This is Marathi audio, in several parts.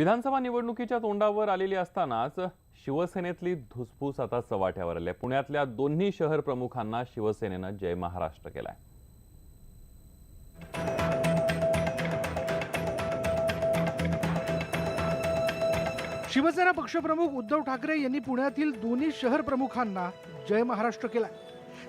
विधानसभा निवडणुकीच्या तोंडावर आलेली असतानाच शिवसेनेतली धुसफूस आता चव्हाट्यावर आली आहे. पुण्यातल्या दोन्ही शहर प्रमुखांना शिवसेनेनं जय महाराष्ट्र केलाय. शिवसेना पक्षप्रमुख उद्धव ठाकरे यांनी पुण्यातील दोन्ही शहर प्रमुखांना जय महाराष्ट्र केलाय.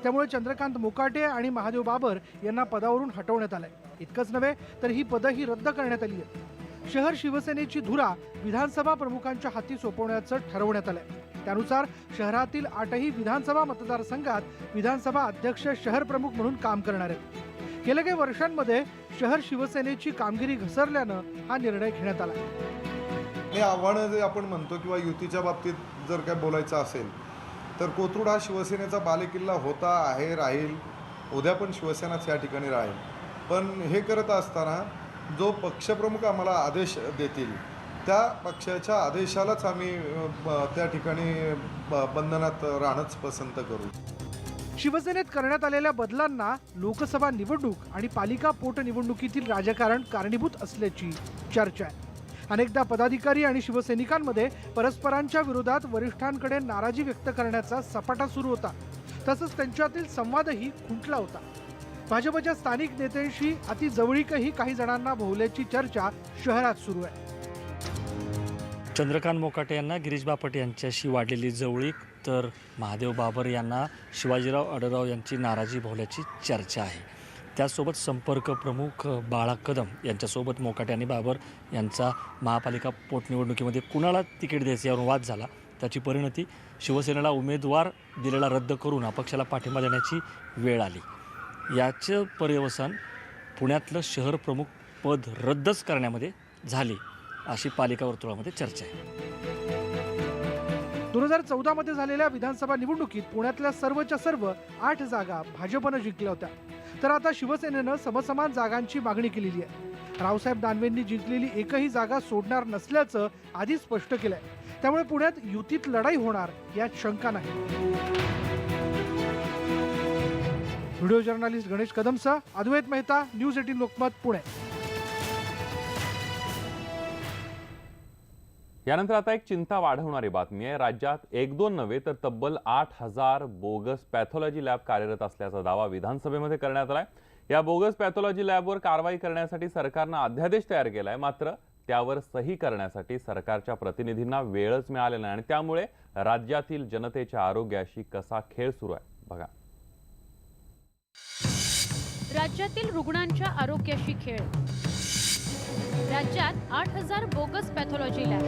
त्यामुळे चंद्रकांत मोकाटे आणि महादेव बाबर यांना पदावरून हटवण्यात आलंय. इतकंच नव्हे तर ही पदही रद्द करण्यात आली आहेत शहर शिवसेनेची धुरा विधानसभा प्रमुखांच्या हाती सोपवण्याचं ठरवण्यात आलंय. त्यानुसार शहरातील आठही विधानसभा मतदारसंघात विधानसभा अध्यक्ष शहर प्रमुख म्हणून काम करणार आहेत. गेल्या काही वर्षांमध्ये शहर शिवसेनेची कामगिरी घसरल्यानं हा निर्णय घेण्यात आला. हे आव्हानं जे आपण म्हणतो किंवा युतीच्या बाबतीत जर काय बोलायचं असेल तर कोथरूड हा शिवसेनेचा बालेकिल्ला होता आहे राहील. उद्या पण शिवसेनाच या ठिकाणी राहील. पण हे करत असताना जो पक्षप्रमुख आम्हाला आदेश देतील त्या पक्षाच्या आदेशालाच आम्ही त्या ठिकाणी ब- बंधनात राहणंच पसंत करू. शिवसेनेत करण्यात आलेल्या बदलांना लोकसभा निवडणूक आणि पालिका पोटनिवडणुकीतील राजकारण कारणीभूत असल्याची चर्चा आहे. अनेकदा पदाधिकारी आणि शिवसैनिकांमध्ये परस्परांच्या विरोधात वरिष्ठांकडे नाराजी व्यक्त करण्याचा सपाटा सुरू होता. तसंच त्यांच्यातील संवादही खुंटला होता. भाजपच्या स्थानिक नेत्यांशी अति जवळीकही काही जणांना भोवल्याची चर्चा शहरात सुरू आहे. चंद्रकांत मोकाटे यांना गिरीश बापट यांच्याशी वाढलेली जवळीक तर महादेव बाबर यांना शिवाजीराव अडराव यांची नाराजी भोवल्याची चर्चा आहे. त्यासोबत संपर्क प्रमुख बाळा कदम यांच्यासोबत मोकाटे आणि बाबर यांचा महापालिका पोटनिवडणुकीमध्ये कुणाला तिकीट द्यायचं यावर वाद झाला. त्याची परिणती शिवसेनेला उमेदवार दिलेला रद्द करून अपक्षाला पाठिंबा देण्याची वेळ आली. याचं पर्यवसान पुण्यातलं शहर प्रमुख पद रद्दच करण्यामध्ये झाले अशी पालिका वर्तुळामध्ये चर्चा आहे. दोन हजार चौदा मध्ये झालेल्या विधानसभा निवडणुकीत पुण्यातल्या सर्वच्या सर्व आठ जागा भाजपनं जिंकल्या होत्या. तर आता शिवसेनेनं समसमान जागांची मागणी केलेली आहे. रावसाहेब दानवेंनी जिंकलेली एकही जागा सोडणार नसल्याचं आधीच स्पष्ट केलंय. त्यामुळे पुण्यात युतीत लढाई होणार यात शंका नाही. व्हिडिओ जर्नलिस्ट गणेश कदमसह अद्वैत मेहता न्यूज एटीन लोकमत पुणे. यानंतर आता एक चिंता वाढवणारी बातमी आहे. राज्यात एक दोन नव्हे तर तब्बल आठ हजार बोगस पॅथॉलॉजी लॅब कार्यरत असल्याचा दावा विधानसभेमध्ये करण्यात आलाय. या बोगस पॅथॉलॉजी लॅबवर कारवाई करण्यासाठी सरकारनं अध्यादेश तयार केलाय. मात्र त्यावर सही करण्यासाठी सरकारच्या प्रतिनिधींना वेळच मिळालेला नाही आणि त्यामुळे राज्यातील जनतेच्या आरोग्याशी कसा खेळ सुरू आहे? बघा. राज्यातील रुग्णांच्या आरोग्याशी खेळ. राज्यात आठ हजार बोगस पॅथॉलॉजी लॅब.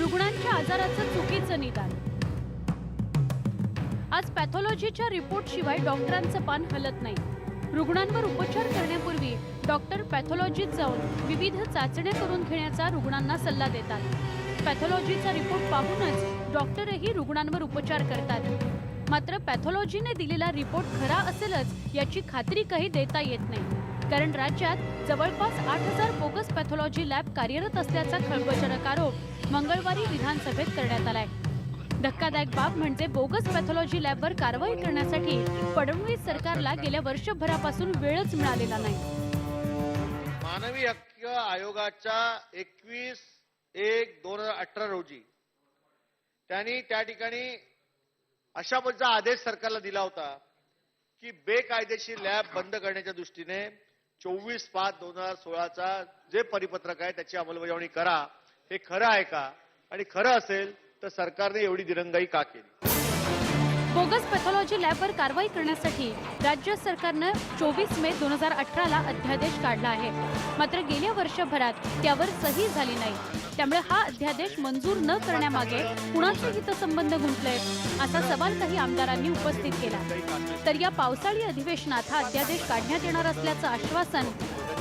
रुग्णांच्या आजाराचं चुकीचं निदान. आज पॅथॉलॉजीच्या रिपोर्ट शिवाय डॉक्टरांचं पान हलत नाही. रुग्णांवर उपचार करण्यापूर्वी डॉक्टर पॅथॉलॉजीत जाऊन विविध चाचण्या करून घेण्याचा रुग्णांना सल्ला देतात. पॅथॉलॉजीचा रिपोर्ट पाहूनच डॉक्टरही रुग्णांवर उपचार करतात. मात्र पॅथॉलॉजीने दिलेला रिपोर्ट खरा असेलच याची खात्री काही देता येत नाही. कारण राज्यात जवळपास आठ हजार बोगस पॅथॉलॉजी लॅब कार्यरत असल्याचा खळबळजनक आरोप मंगळवारी विधानसभेत करण्यात आलाय. धक्कादायक बाब म्हणजे बोगस पॅथॉलॉजी लॅबवर कारवाई करण्यासाठी फडणवीस सरकारला गेल्या वर्षभरापासून वेळच मिळालेला नाही. मानवी हक्क आयोगाच्या एकवीस एक दोन हजार अठरा रोजी त्यांनी त्या ठिकाणी अशा पद्धतीचा आदेश सरकारला दिला होता की बेकायदेशीर लॅब बंद करण्याच्या दृष्टीने चोवीस पाच दोन हजार सोळाचा जे परिपत्रक आहे त्याची अंमलबजावणी करा. हे खरं आहे का? आणि खरं असेल तर सरकारने एवढी दिरंगाई का केली? बोगस पॅथॉलॉजी लॅबवर कारवाई करण्यासाठी राज्य सरकारनं चोवीस मे दोन हजार अठराला अध्यादेश काढला आहे. मात्र गेल्या वर्षभरात त्यावर सही झाली नाही. त्यामुळे हा अध्यादेश मंजूर न करण्यामागे कुणाचे हितसंबंध गुंतले असा सवाल काही आमदारांनी उपस्थित केला. तर या पावसाळी अधिवेशनात हा अध्यादेश काढण्यात येणार असल्याचं आश्वासन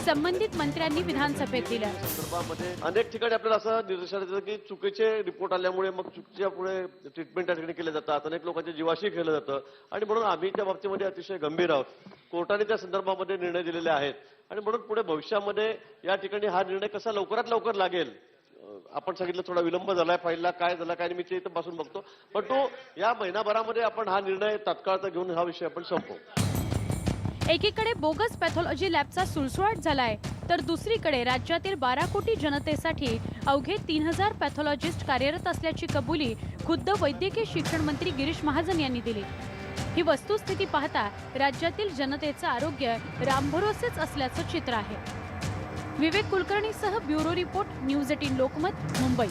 संबंधित मंत्र्यांनी विधानसभेत दिलं. संदर्भामध्ये अनेक ठिकाणी आपल्याला असं निदर्शनात येतं की चुकीचे रिपोर्ट आल्यामुळे मग चुकीच्या पुढे ट्रीटमेंट त्या ठिकाणी केल्या जातात. अनेक लोकांच्या जीवाशी खेळलं जातं. आणि म्हणून आम्ही त्या बाबतीमध्ये अतिशय गंभीर आहोत. कोर्टाने त्या संदर्भामध्ये निर्णय दिलेले आहेत. आणि म्हणून पुढे भविष्यामध्ये या ठिकाणी हा निर्णय कसा लवकरात लवकर लागेल आपण सांगितलं थोडा विलंब झालाय फाईलला काय झाला काय मी ते इथं बसून बघतो. पण तो या महिनाभरामध्ये आपण हा निर्णय तात्काळचा घेऊन हा विषय आपण संपवू. एकीकडे बोगस पॅथॉलॉजी लॅबचा सुळसुळाट झालाय तर दुसरीकडे राज्यातील बारा कोटी जनतेसाठी अवघे तीन हजार पॅथॉलॉजिस्ट कार्यरत असल्याची कबुली खुद्द वैद्यकीय शिक्षण मंत्री गिरीश महाजन यांनी दिली. ही वस्तुस्थिती पाहता राज्यातील जनतेचं आरोग्य रामभरोसेच असल्याचं चित्र आहे. Vivek कुलकर्णीसह bureau report news eighteen Lokmat Mumbai.